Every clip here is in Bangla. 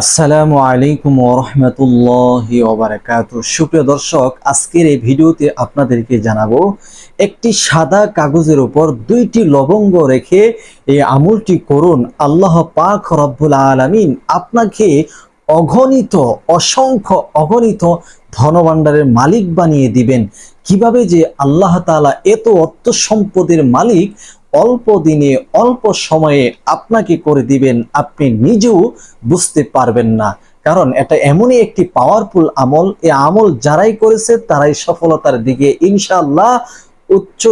আসসালামু আলাইকুম ওরহমতুল্লাহ ওবরাকাত সুপ্রিয় দর্শক, আজকের এই ভিডিওতে আপনাদেরকে জানাব, একটি সাদা কাগজের উপর দুইটি লবঙ্গ রেখে এই আমলটি করুন। আল্লাহ পাক রব্বুল আলামিন আপনাকে অগণিত, অসংখ্য, অগণিত ধনভাণ্ডারের মালিক বানিয়ে দিবেন। কীভাবে যে আল্লাহ তাআলা এত অর্থ সম্পদের মালিক অল্প দিনে, অল্প সময়ে আপনাকে করে দিবেন, আপনি নিজেও বুঝতে পারবেন না। কারণ এটা এমনই একটি পাওয়ারফুল আমল। এ আমল যারাই করেছে, তারাই সফলতার দিকে ইনশাল্লাহ উচ্চ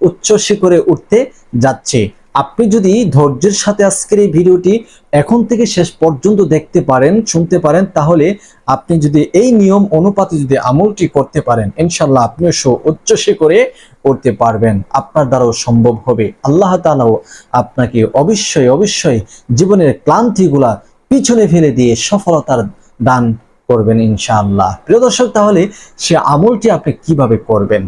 উচ্চ শিখরে উঠতে যাচ্ছে। আপনি যদি ধৈর্যের সাথে আজকের এই ভিডিওটি এখন থেকে শেষ পর্যন্ত দেখতে পারেন, শুনতে পারেন, তাহলে আপনি যদি এই নিয়ম অনুপাতে যদি আমলটি করতে পারেন ইনশাল্লাহ আপনিও সু উচ্চ শিখরে করতে পারবেন। আপনার দ্বারাও সম্ভব হবে। আল্লাহ তালাও আপনাকে অবশ্যই অবশ্যই জীবনের ক্লান্তিগুলা পিছনে ফেলে দিয়ে সফলতার দান করবেন ইনশাআল্লাহ। প্রিয় দর্শক, তাহলে সে আমলটি আপনি কীভাবে করবেন?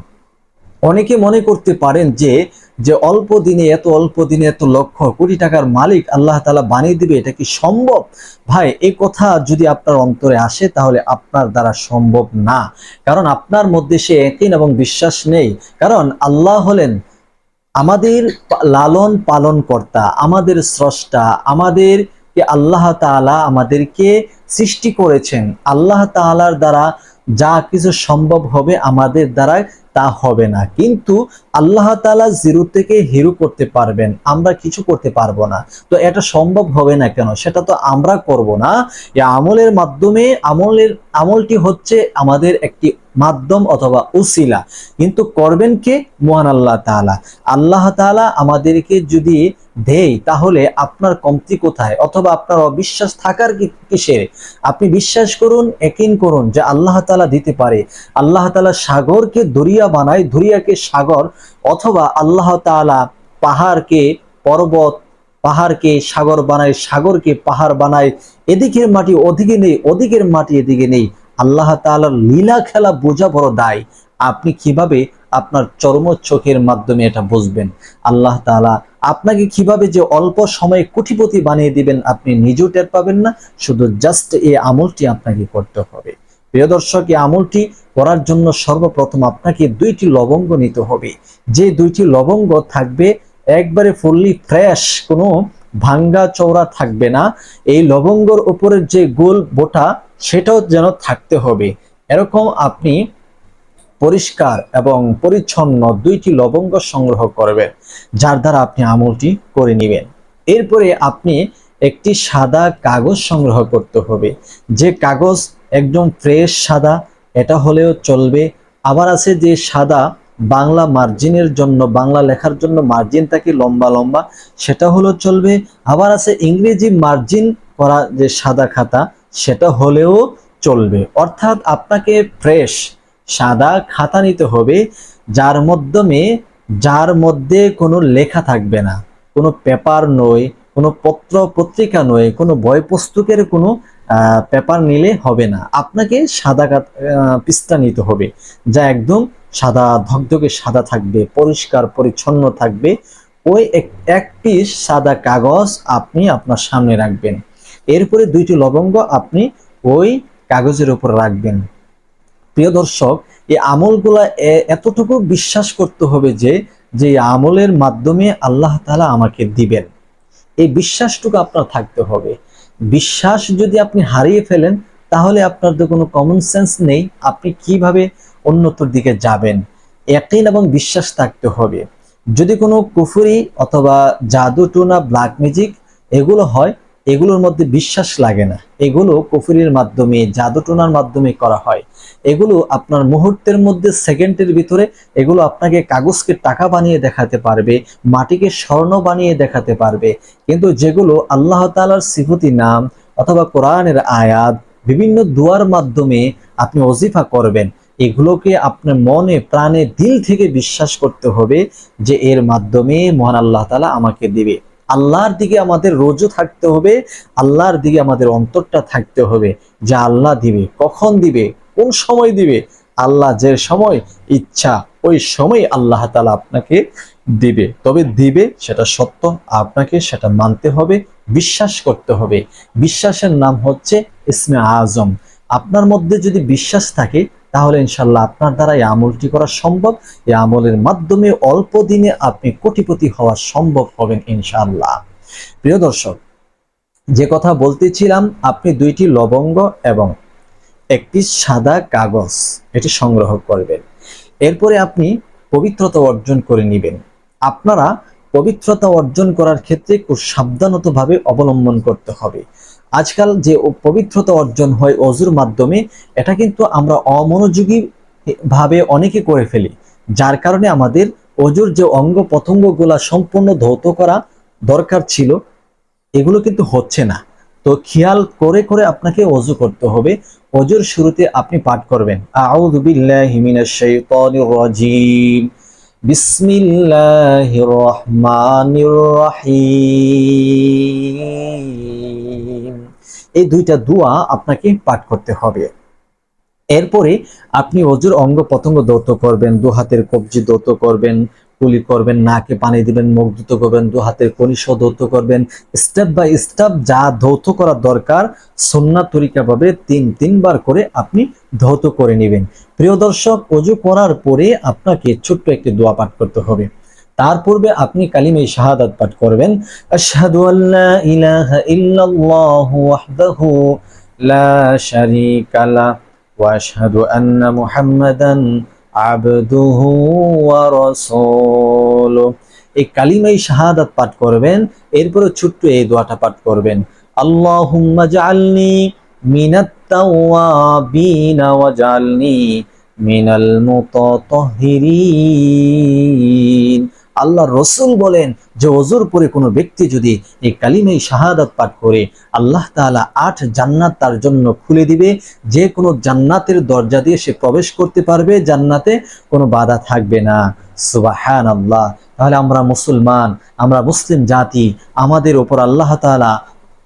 অনেকে মনে করতে পারেন যে যে অল্প দিনে, এত অল্প দিনে, এত লক্ষ কোটি টাকার মালিক আল্লাহ তাআলা বানিয়ে দিবে, এটা কি সম্ভব? ভাই এই কথা যদি আপনার অন্তরে আসে, তাহলে আপনার দ্বারা সম্ভব না। কারণ আপনার মধ্যে সে একদিন এবং বিশ্বাস নেই। কারণ আল্লাহ হলেন আমাদের লালন পালন কর্তা, আমাদের স্রষ্টা আমাদেরকে আল্লাহ তাআলা আমাদেরকে সৃষ্টি করেছেন। আল্লাহ তাআলার দ্বারা যা কিছু সম্ভব হবে আমাদের দ্বারা তা হবে না। কিন্তু আল্লাহ তাআলা জিরো থেকে হিরো করতে পারবেন, আমরা কিছু করতে পারব না। তো এটা সম্ভব হবে না কেন? সেটা তো আমরা করব না। আমলের মাধ্যমে আমলের, আমলটি হচ্ছে আমাদের একটি মাধ্যম অথবা উসিলা কিন্তু করবেন কে? মহান আল্লাহ তাআলা। আল্লাহ তাআলা আমাদেরকে যদি দেয় তাহলে আপনার কমতি কোথায়? অথবা আপনার অবিশ্বাস থাকার কিসের? আপনি বিশ্বাস করুন একিন করুন যে আল্লাহ তাআলা দিতে পারে। আল্লাহ তাআলা সাগরকে দরিয়া বানায়, দরিয়াকে সাগর, অথবা আল্লাহ তাআলা পাহাড়কে পর্বত, পাহাড়কে সাগর বানায়, সাগরকে পাহাড় বানায়। এদিকের মাটি ওদিকে নেই, ওদিকের মাটি এদিকে নেই। আল্লাহ তাআলার লীলা খেলা বোঝা বড় দায়। আপনি কীভাবে আপনার চর্ম চোখের মাধ্যমে এটা বুঝবেন। আল্লাহ তাআলা আপনাকে কীভাবে যে অল্প সময়ে কোটিপতি বানিয়ে দিবেন আপনি নিজেও টের পাবেন না, শুধু জাস্ট এই আমলটি আপনাকে করতে হবে। প্রিয় দর্শক, এই আমলটি করার জন্য সর্বপ্রথম আপনাকে দুইটি লবঙ্গ নিতে হবে। যে দুইটি লবঙ্গ থাকবে, একবারে ফুললি ফ্রেশ কোনো ভাঙ্গা চৌড়া থাকবে না। এই লবঙ্গর উপরের যে গোল বোটা, সেটাও যেন থাকতে হবে। এরকম আপনি পরিষ্কার এবং পরিচ্ছন্ন দুইটি লবঙ্গ সংগ্রহ করবেন যার দ্বারা আপনি আমলটি করে নেবেন। এরপরে আপনি একটি সাদা কাগজ সংগ্রহ করতে হবে। যে কাগজ একদম ফ্রেশ সাদা, এটা হলেও চলবে। আবার আছে যে সাদা বাংলা মার্জিনের জন্য, বাংলা লেখার জন্য মার্জিন থাকে লম্বা লম্বা, সেটা হলেও চলবে। আবার আছে ইংরেজি মার্জিন করা যে সাদা খাতা, সেটা হলেও চলবে। অর্থাৎ আপনাকে ফ্রেশ সাদা খাতা নিতে হবে, যার মাধ্যমে, যার মধ্যে কোনো লেখা থাকবে না। কোনো পেপার নয়, কোনো পত্র পত্রিকা নয়, কোনো বই পুস্তকের কোনো পেপার নিলে হবে না। আপনাকে সাদা পৃষ্ঠা নিতে হবে, যা একদম সাদা, ধকধকে সাদা থাকবে, পরিষ্কার, পরিচ্ছন্ন থাকবে। ওই এক পিস সাদা কাগজ আপনি আপনার সামনে রাখবেন। এরপরে দুইটি লবঙ্গ আপনি ওই কাগজের উপর রাখবেন। প্রিয় দর্শক, এই আমলগুলা এতটুকু বিশ্বাস করতে হবে যে যে আমলের মাধ্যমে আল্লাহ তাআলা আমাকে দিবেন। এই বিশ্বাসটুকু আপনার থাকতে হবে। বিশ্বাস যদি আপনি হারিয়ে ফেলেন, তাহলে আপনার তো কোনো কমন সেন্স নেই, আপনি কীভাবে উন্নতর দিকে যাবেন? একদিন এবং বিশ্বাস থাকতে হবে। যদি কোনো কুফুরি অথবা জাদু টুনা ব্ল্যাক ম্যাজিক এগুলো হয় এগুলোর মধ্যে বিশ্বাস লাগে না। এগুলো কুফুরির মাধ্যমে জাদু টোনার মাধ্যমে করা হয়। এগুলো আপনার মুহূর্তের মধ্যে সেকেন্ডের ভিতরে এগুলো আপনাকে কাগজকে টাকা বানিয়ে দেখাতে পারবে, মাটিকে স্বর্ণ বানিয়ে দেখাতে পারবে। কিন্তু যেগুলো আল্লাহ তাআলার সিফতি নাম অথবা কোরআনের আয়াত, বিভিন্ন দুয়ার মাধ্যমে আপনি ওজিফা করবেন, এগুলোকে আপনার মনে, প্রাণে, দিল থেকে বিশ্বাস করতে হবে যে এর মাধ্যমে মহান আল্লাহ তালা আমাকে দিবে। আল্লাহর দিকে আমাদের রোজও থাকতে হবে, আল্লাহর দিকে আমাদের অন্তরটা থাকতে হবে। যে আল্লাহ দিবে, কখন দিবে, কোন সময় দিবে, আল্লাহ যে সময় ইচ্ছা, ওই সময় আল্লাহ তালা আপনাকে দিবে। তবে দিবে সেটা সত্য, আপনাকে সেটা মানতে হবে, বিশ্বাস করতে হবে। বিশ্বাসের নাম হচ্ছে ইসমে আজম। আপনার মধ্যে যদি বিশ্বাস থাকে তাহলে ইনশাল্লাহ আপনার দ্বারা এই আমলটি করা সম্ভব। এই আমলের মাধ্যমে অল্প দিনে আপনি কোটিপতি হওয়া সম্ভব হবেন ইনশাল্লাহ প্রিয় দর্শক, যে কথা বলতেছিলাম, আপনি দুইটি লবঙ্গ এবং একটি সাদা কাগজ, এটি সংগ্রহ করবেন। এরপরে আপনি পবিত্রতা অর্জন করে নেবেন। আপনারা পবিত্রতা অর্জন করার ক্ষেত্রে খুব সাবধানতভাবে অবলম্বন করতে হবে। আজকাল যে পবিত্রতা অর্জন হয় অজুর মাধ্যমে, এটা কিন্তু আমরা অমনোযোগী ভাবে অনেকে করে ফেলি। যার কারণে আমাদের অজুর যে অঙ্গ প্রত্যঙ্গগুলা সম্পূর্ণ ধৌত করা দরকার ছিল, এগুলো কিন্তু হচ্ছে না। তো খেয়াল করে করে আপনাকে অজু করতে হবে। অজুর শুরুতে আপনি পাঠ করবেন। আউযু বিল্লাহি মিনাশ শাইতানির রাজিম। বিসমিল্লাহির রহমানির রহিম। এই দুইটা দোয়া আপনাকে পাঠ করতে হবে। এরপরে আপনি অজুর অঙ্গ প্রত্যঙ্গ দৌত করবেন, দু হাতের কবজি দৌত করবেন, কুলি করবেন, নাকে পানি দিবেন, মুখ ধুত করবেন, দু হাতের কনিষ্ঠ দৌত করবেন। স্টেপ বাই স্টেপ যা ধৌত করা দরকার সন্না তরিকা ভাবে তিন, তিনবার করে আপনি ধৌত করে নেবেন। প্রিয় দর্শক, অজু করার পরে আপনাকে ছোট্ট একটি দোয়া পাঠ করতে হবে। তার পূর্বে আপনি কালিমে শাহাদাত পাঠ করবেন, আশহাদু আল্লা ইলাহা ইল্লাল্লাহু লা আবদুহু এই কালিমাই শাহাদাত পাঠ করবেন, এরপরে ছোট্ট এই দোয়াটা পাঠ করবেন, আল্লাহুম্মা আল্লাহ রসুল বলেন যে ওজুর পরে কোনো ব্যক্তি যদি এই কালিমাই শাহাদাত পাঠ করে, আল্লাহ তাআলা আট জান্নাত তার জন্য খুলে দিবে। যে কোনো জান্নাতের দরজা দিয়ে সে প্রবেশ করতে পারবে, জান্নাতে কোনো বাধা থাকবে না। সুবাহান আল্লাহ তাহলে আমরা মুসলমান, আমরা মুসলিম জাতি, আমাদের ওপর আল্লাহ তাআলা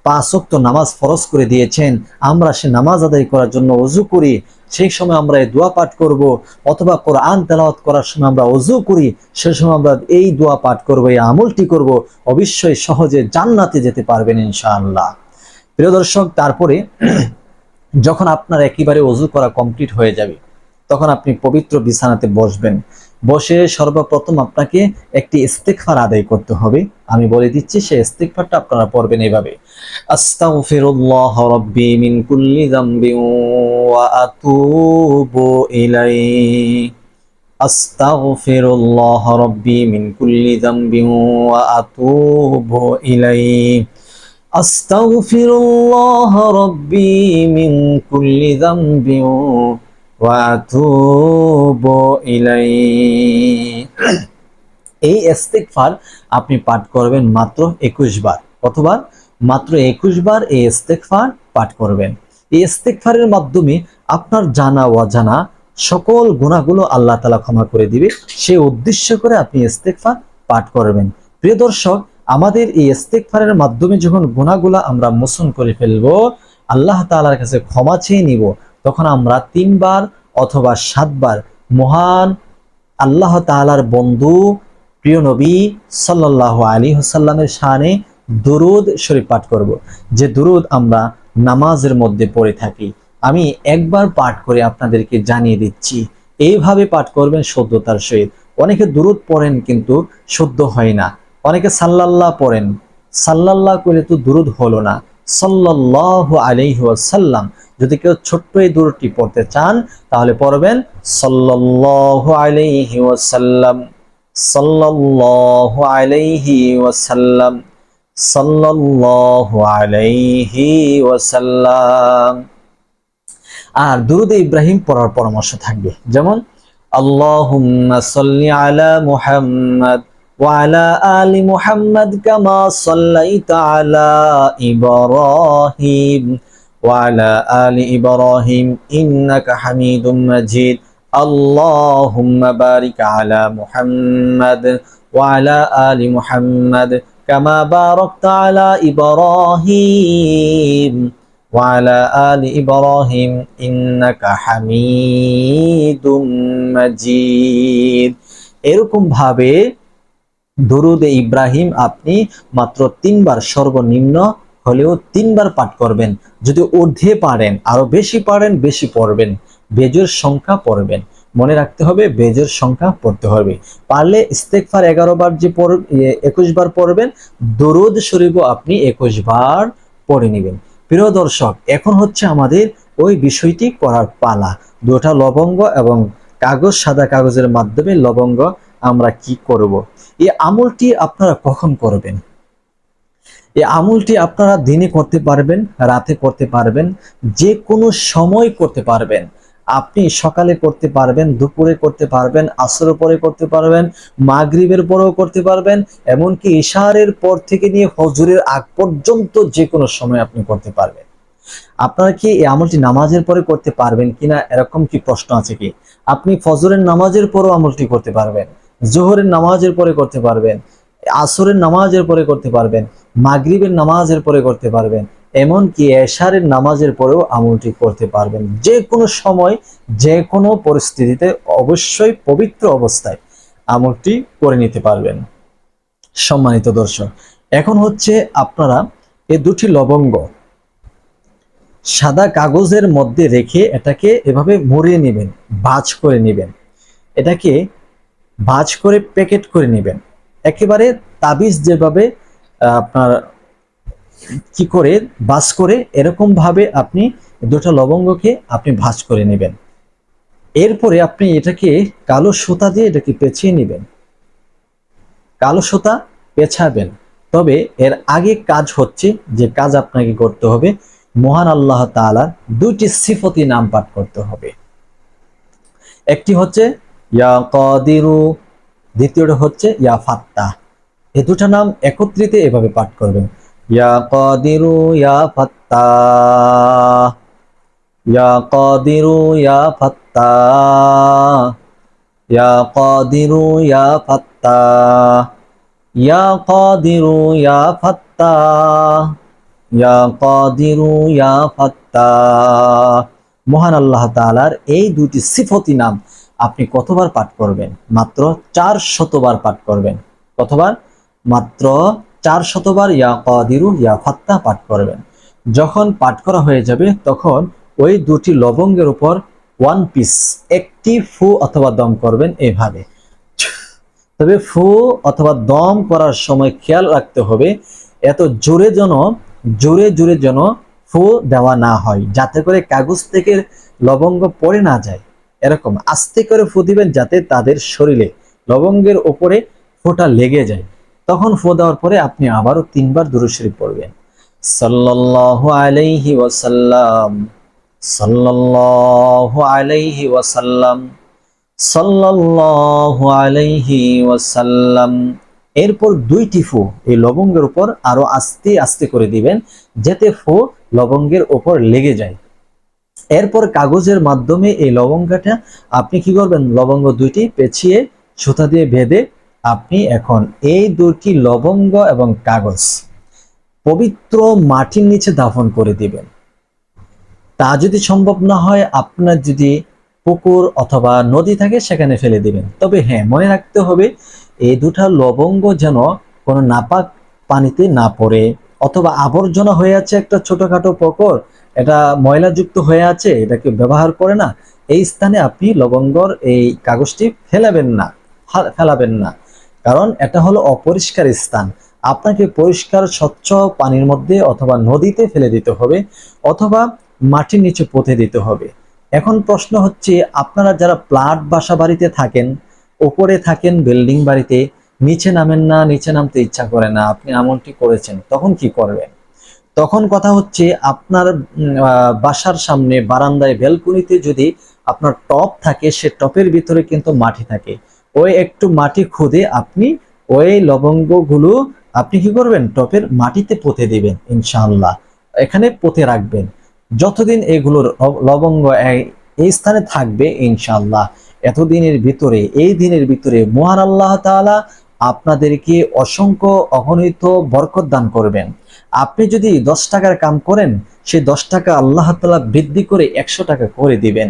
পাঁচ ওয়াক্ত নামাজ ফরজ করে দিয়েছেন। আমরা সে নামাজ আদায় করার জন্য অজু করি সেই সময় আমরা এই দোয়া পাঠ করব, অথবা কোরআন তেলাওয়াত করার সময় আমরা অজু করি, সে সময় আমরা এই দোয়া পাঠ করব, এই আমলটি করব, অবশ্যই সহজে জান্নাতে যেতে পারবেন ইনশাআল্লাহ। প্রিয় দর্শক, তারপরে যখন আপনার একেবারে অজু করা কমপ্লিট হয়ে যাবে, তখন আপনি পবিত্র বিছানাতে বসবেন। বসে সর্বপ্রথম আপনাকে একটি ইস্তেকফার আদায় করতে হবে। আমি বলে দিচ্ছি, সেই ইস্তেকফারটা আপনারা পড়বেন এইভাবে আস্তাগফিরুল্লাহ রাব্বি মিন কুল্লি যামবিন ওয়া আতুবু ইলাইহি। আস্তাগফিরুল্লাহ রাব্বি মিন কুল্লি যামবিন ওয়া আতুবু ইলাইহি। আস্তাগফিরুল্লাহ রাব্বি মিন কুল্লি যামবিন ওয়া আতুবু ইলাইহি এই আপনি পাঠ করবেন মাত্র একুশ বার কতবার মাত্র একুশ বার এই ইস্তেগফার পাঠ করবেন। এই ইস্তেগফারের মাধ্যমে আপনার জানা, অজানা সকল গুণাগুলো আল্লাহ তালা ক্ষমা করে দিবে। সে উদ্দেশ্য করে আপনি ইস্তেগফার পাঠ করবেন। প্রিয় দর্শক, আমাদের এই ইস্তেগফারের মাধ্যমে যখন গুণাগুলো আমরা মোচন করে ফেলব, আল্লাহ তাআলার কাছে ক্ষমা চেয়ে নিব। তখন আমরা তিনবার অথবা সাতবার মহান আল্লাহ তাআলার বন্ধু, প্রিয় নবী সাল্লাল্লাহু আলী হাসাল্লামের শানে দুরুদ শরীফ পাঠ করব। যে দুরুদ আমরা নামাজের মধ্যে পড়ে থাকি। আমি একবার পাঠ করে আপনাদেরকে জানিয়ে দিচ্ছি, এইভাবে পাঠ করবেন শুদ্ধতার সহিত। অনেকে দুরুদ পড়েন কিন্তু শুদ্ধ হয় না। অনেকে সাল্লাল্লাহ পড়েন। সাল্লাল্লাহ করে তো দুরুদ হলো না। সাল্লাল্লাহু আলাইহি যদি কেউ ছোট্ট এই দূরটি পড়তে চান তাহলে পড়বেন সাল্লাল্লাহু আলাইহি ওয়াসাল্লাম সাল্লাল্লাহু আলাইহি ওয়াসাল্লাম সাল্লাল্লাহু আলাইহি ওয়াসাল্লাম আর দুরুদে ইব্রাহিম পড়ার পরামর্শ থাকবে যেমন আল্লাহুম্মা সাল্লি আলা মুহাম্মাদ وعلى آل محمد كما صليت على إبراهيم وعلى آل إبراهيم إنك حميد مجيد اللهم بارك على محمد وعلى آل محمد كما باركت على إبراهيم وعلى آل إبراهيم إنك حميد مجيد এরকম ভাবে দরুদে ইব্রাহিম আপনি মাত্র তিনবার সর্বনিম্ন হলেও তিনবার পাঠ করবেন। যদি অর্ধে পারেন, আরও বেশি পারেন, বেশি পড়বেন। বেজোর সংখ্যা পড়বেন। মনে রাখতে হবে, বেজোর সংখ্যা পড়তে হবে। পারলে ইস্তেকফার এগারো বার যে একুশ বার পড়বেন, দরুদ শরীফও আপনি একুশ বার পড়ে নেবেন। প্রিয় দর্শক, এখন হচ্ছে আমাদের ওই বিষয়টি করার পালা। দুটা লবঙ্গ এবং কাগজ, সাদা কাগজের মাধ্যমে লবঙ্গ আমরা কি করব? এই আমলটি আপনারা কখন করবেন? এই আমলটি আপনারা দিনে করতে পারবেন, রাতে করতে পারবেন যে কোনো সময় করতে পারবেন। আপনি সকালে করতে পারবেন, দুপুরে করতে পারবেন আসর পরে করতে পারবেন, মাগরিবের পরেও করতে পারবেন, এমনকি ইশারের পর থেকে নিয়ে হজুরের আগ পর্যন্ত যে কোনো সময় আপনি করতে পারবেন। আপনারা কি এই আমলটি নামাজের পরে করতে পারবেন কিনা, এরকম কি প্রশ্ন আছে কি? আপনি ফজরের নামাজের পরেও আমলটি করতে পারবেন, জোহরের নামাজের পরে করতে পারবেন, আসরের নামাজের পরে করতে পারবেন মাগরিবের নামাজের পরে করতে পারবেন, এমনকি এশারের নামাজের পরেও আমলটি করতে পারবেন। যে কোনো সময়, যে কোনো পরিস্থিতিতে অবশ্যই পবিত্র অবস্থায় আমলটি করে নিতে পারবেন। সম্মানিত দর্শক, এখন হচ্ছে আপনারা এই দুটি লবঙ্গ সাদা কাগজের মধ্যে রেখে এটাকে এভাবে মুড়িয়ে নেবেন, ভাজ করে নেবেন। এটাকে ভাজ করে প্যাকেট করে নেবেন। একেবারে তাবিজ যেভাবে আপনার কি করে, বাস করে, এরকম ভাবে আপনি দুটো লবঙ্গকে আপনি ভাজ করে নেবেন। এরপরে আপনি এটাকে কালো সুতা দিয়ে এটাকে পেঁচিয়ে নেবেন। কালো সুতা পেছাবেন। তবে এর আগে কাজ হচ্ছে যে কাজ আপনাকে করতে হবে, মহান আল্লাহ তালার দুইটি সিফতি নাম পাঠ করতে হবে। একটি হচ্ছে, ইয়া কদিরু, দ্বিতীয়টা হচ্ছে, ইয়া ফাত্তা এই দুটা নাম একত্রিত এভাবে পাঠ করবেন। ইয়া কদিরু ইয়া ফাত্তা ইয়া কদিরু ইয়া ফাত্তা ইয়া কদিরু ইয়া ফাত্তা ইয়া কদিরু ইয়া ফাত্তা ইয়া কদিরু ইয়া ফাত্তা মহান আল্লাহ তাআলার এই দুটি সিফতি নাম আপনি কতবার পাঠ করবেন? মাত্র চার শতবার পাঠ করবেন। কতবার? মাত্র চার শতবার ইয়া কাদিরু, ইয়া ফাত্তা পাঠ করবেন। যখন পাঠ করা হয়ে যাবে, তখন ওই দুটি লবঙ্গের উপর ওয়ান পিস একটি ফু অথবা দম করবেন এভাবে। তবে ফু অথবা দম করার সময় খেয়াল রাখতে হবে, এত জোরে যেন, জোরে জোরে যেন ফু দেওয়া না হয়, যাতে করে কাগজ থেকে লবঙ্গ পড়ে না যায়। এরকম আস্তে করে ফু দিবেন যাতে তাদের শরীরে লবঙ্গের ওপরে ফোটা লেগে যায়। তখন ফু দেওয়ার পরে আপনি আবারও তিনবার দুরুশরী পড়বেন। সাল্লাল্লাহু আলাইহি ওয়াসাল্লাম, সাল্লাল্লাহু আলাইহি ওয়াসাল্লাম, সাল্লাল্লাহু আলাইহি ওয়াসাল্লাম। এরপর দুইটি ফু এই লবঙ্গের উপর আরও আস্তে আস্তে করে দিবেন, যাতে ফু লবঙ্গের উপর লেগে যায়। এরপর কাগজের মাধ্যমে এই লবঙ্গটা আপনি কি করবেন? লবঙ্গ দুইটি পেঁচিয়ে, সুতা দিয়ে বেঁধে আপনি এখন এই দুটি লবঙ্গ এবং কাগজ পবিত্র মাটির নিচে দাফন করে দিবেন। তা যদি সম্ভব না হয়, আপনার যদি পুকুর অথবা নদী থাকে, সেখানে ফেলে দিবেন। তবে হ্যাঁ মনে রাখতে হবে, এই দুটা লবঙ্গ যেন কোনো নাপাক পানিতে না পড়ে অথবা আবর্জনা হয়ে আছে একটা ছোটখাটো পুকুর, এটা ময়লাযুক্ত হয়ে আছে এটাকে ব্যবহার করে না। এই স্থানে আপনি লবঙ্গর এই কাগজটি ফেলাবেন না ফেলাবেন না। কারণ এটা হলো অপরিষ্কার স্থান। আপনাকে পরিষ্কার, স্বচ্ছ পানির মধ্যে অথবা নদীতে ফেলে দিতে হবে অথবা মাটির নিচে পুঁতে দিতে হবে। এখন প্রশ্ন হচ্ছে, আপনারা যারা প্লাট বাসা বাড়িতে থাকেন, ওপরে থাকেন, বিল্ডিং বাড়িতে, নিচে নামেন না, নিচে নামতে ইচ্ছা করে না, আপনি এমনটি করেছেন, তখন কি করবেন? তখন কথা হচ্ছে, আপনার বাসার সামনে বারান্দায় বেলকুনিতে যদি আপনার টপ থাকে, সে টপের ভিতরে কিন্তু মাটি থাকে। ওই একটু মাটি খুদে আপনি ওই লবঙ্গগুলো আপনি কি করবেন? টপের মাটিতে পুঁতে দিবেন, ইনশাআল্লাহ। এখানে পুঁতে রাখবেন। যতদিন এগুলোর লবঙ্গ এই স্থানে থাকবে, ইনশাআল্লাহ। এতদিনের ভিতরে, এই দিনের ভিতরে মহান আল্লাহ তাআলা আপনাদেরকে অসংখ্য অগণিত বরকত দান করবেন। আপনি যদি দশ টাকার কাম করেন, সে দশ টাকা আল্লাহ তালা বৃদ্ধি করে একশো টাকা করে দিবেন।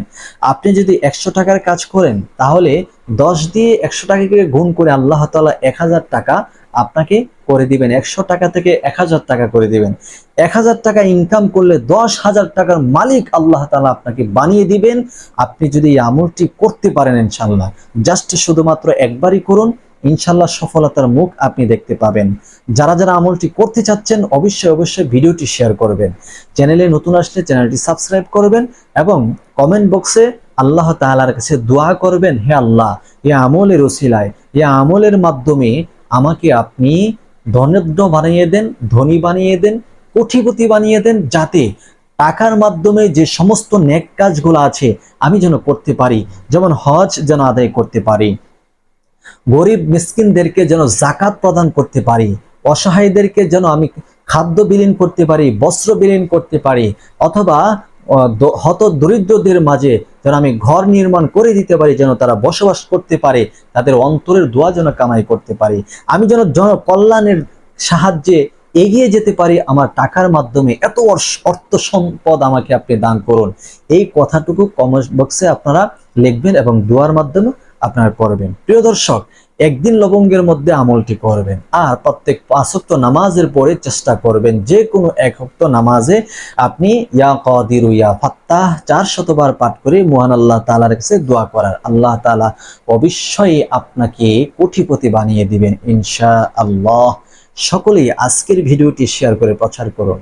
আপনি যদি একশো টাকার কাজ করেন, তাহলে দশ দিয়ে একশো টাকাকে গুণ করে আল্লাহ তালা এক হাজার টাকা আপনাকে করে দিবেন। একশো টাকা থেকে এক হাজার টাকা করে দিবেন। এক হাজার টাকা ইনকাম করলে দশ হাজার টাকার মালিক আল্লাহ তালা আপনাকে বানিয়ে দিবেন। আপনি যদি এই আমলটি করতে পারেন ইনশাল্লাহ জাস্ট শুধুমাত্র একবারই করুন ইনশাল্লাহ সফলতার মুখ আপনি দেখতে পাবেন। যারা যারা আমলটি করতে চাচ্ছেন, অবশ্যই অবশ্যই ভিডিওটি শেয়ার করবেন। চ্যানেলে নতুন আসলে চ্যানেলটি সাবস্ক্রাইব করবেন এবং কমেন্ট বক্সে আল্লাহ তাআলার কাছে দোয়া করবেন, হে আল্লাহ, এ আমলের ওসিলায়, এ আমলের মাধ্যমে আমাকে আপনি ধনজ্ঞ বানিয়ে দেন, ধনী বানিয়ে দেন, কোটিপতি বানিয়ে দেন, যাতে টাকার মাধ্যমে যে সমস্ত নেক কাজগুলো আছে আমি যেন করতে পারি, যেমন হজ যেন আদায় করতে পারি, গরিব মিসকিনদেরকে যেন জাকাত প্রদান করতে পারি, অসহায়দেরকে যেন আমি খাদ্য বিলীন করতে পারি, বস্ত্র বিলীন করতে পারি, অথবা হত দরিদ্রদের মাঝে যেন আমি ঘর নির্মাণ করে দিতে পারি, যেন তারা বসবাস করতে পারে, তাদের অন্তরের দোয়া যেন কামাই করতে পারি। আমি যেন জনকল্যাণের সাহায্যে এগিয়ে যেতে পারি, আমার টাকার মাধ্যমে এত অর্থ সম্পদ আমাকে আপনি দান করুন। এই কথাটুকু কমেন্ট বক্সে আপনারা লিখবেন এবং দোয়ার মাধ্যমে আপনারা করবেন প্রিয় দর্শক একদিন লবঙ্গের মধ্যে আমলটি করবেন, আর প্রত্যেক পাঁচক্ত নামাজের পরে চেষ্টা করবেন। যে কোনো এক হক্ত নামাজে আপনি ইয়া কদিরু, ইয়া ফাত্তাহ চার শতবার পাঠ করে মহান আল্লাহ তাআলার কাছে দোয়া করার। আল্লাহ তাআলা অবশ্যই আপনাকে কোটিপতি বানিয়ে দিবেন ইনশা আল্লাহ সকলেই আজকের ভিডিওটি শেয়ার করে প্রচার করুন।